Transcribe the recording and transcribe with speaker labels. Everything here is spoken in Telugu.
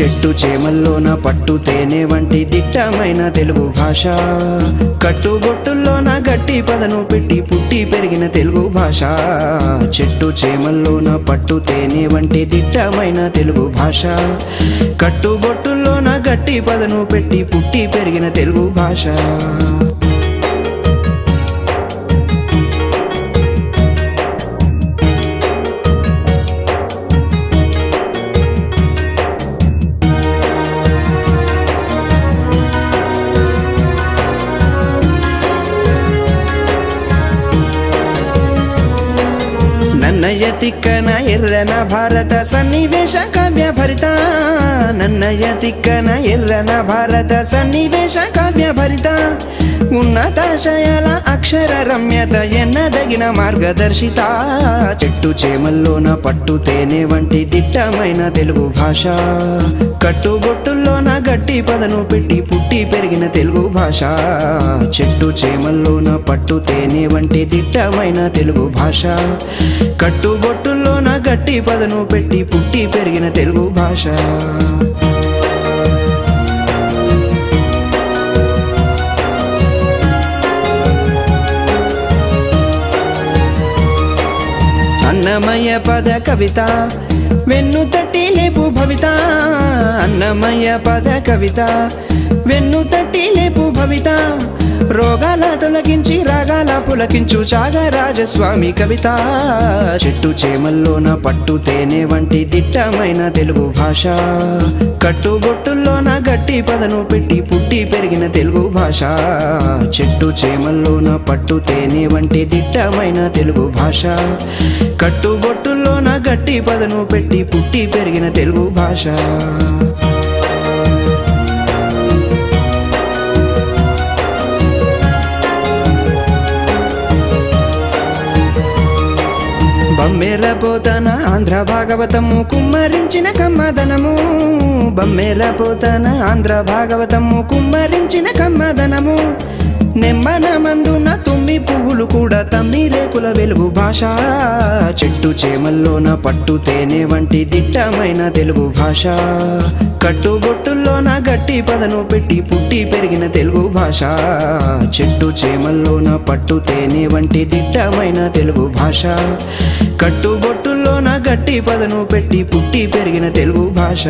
Speaker 1: చెట్టు చేమల్లోన పట్టు తేనె వంటి దిట్టమైన తెలుగు భాష. కట్టుబొట్టుల్లోన గట్టి పదను పెట్టి పుట్టి పెరిగిన తెలుగు భాష. చెట్టు చేమల్లోన పట్టు తేనె వంటి దిట్టమైన తెలుగు భాష. కట్టుబొట్టుల్లోన గట్టి పదను పెట్టి పుట్టి పెరిగిన తెలుగు భాష. నన్నయ్య తిక్కన ఎర్రన భారత సన్నివేశ కావ్య భరిత నన్నయ్య తిక్కన ఎర్రన భారత సన్నివేశ కావ్య భరిత. ఉన్నతాశయాల అక్షర రమ్యత ఎన్నదగిన మార్గదర్శిత. చెట్టు చేమల్లోన పట్టు తేనె వంటి దిట్టమైన తెలుగు భాష. కట్టుబొట్టుల్లోన గట్టి పదను పెట్టి పుట్టి పెరిగిన తెలుగు భాష. చెట్టు చేమల్లోన పట్టు తేనె వంటి దిట్టమైన తెలుగు భాష. కట్టుబొట్టుల్లోన గట్టి పదను పెట్టి పుట్టి పెరిగిన తెలుగు భాష. అన్నమయ్య పద కవిత. వెన్ను తట్టి లేపు భవిత. అన్నమయ్య పద కవిత. వెన్ను తట్టి లేపు భవిత. రోగాల తొలగించి రాగాల పులకించు చాగరాజస్వామి కవిత. చెట్టు చేమల్లోన పట్టు తేనె వంటి దిట్టమైన తెలుగు భాష. కట్టుబొట్టుల్లోన గట్టి పదను పెట్టి పుట్టి పెరిగిన తెలుగు భాష. చెట్టు చేమల్లోన పట్టు తేనె వంటి దిట్టమైన తెలుగు భాష. కట్టుబొట్టుల్లోన గట్టి పదను పెట్టి పుట్టి పెరిగిన తెలుగు భాష. బమ్మెర పోతన ఆంధ్ర భాగవతము కుమ్మరించిన కమ్మదనము. బమ్మెర పోతన ఆంధ్ర భాగవతము కుమ్మరించిన కమ్మదనము. నెమ్మన మందున తుమ్మి పువ్వులు కూడా తమ్మి రేకుల వెలుగు భాష. చెట్టు చేమల్లోన పట్టు తేనె వంటి దిట్టమైన తెలుగు భాష. కట్టుబొట్టుల్లోన గట్టి పదను పెట్టి పుట్టి పెరిగిన తెలుగు భాష. చెట్టు చేమల్లోన పట్టు తేనె వంటి దిట్టమైన తెలుగు భాష. కట్టుబొట్టుల్లోన గట్టి పదను పెట్టి పుట్టి పెరిగిన తెలుగు భాష.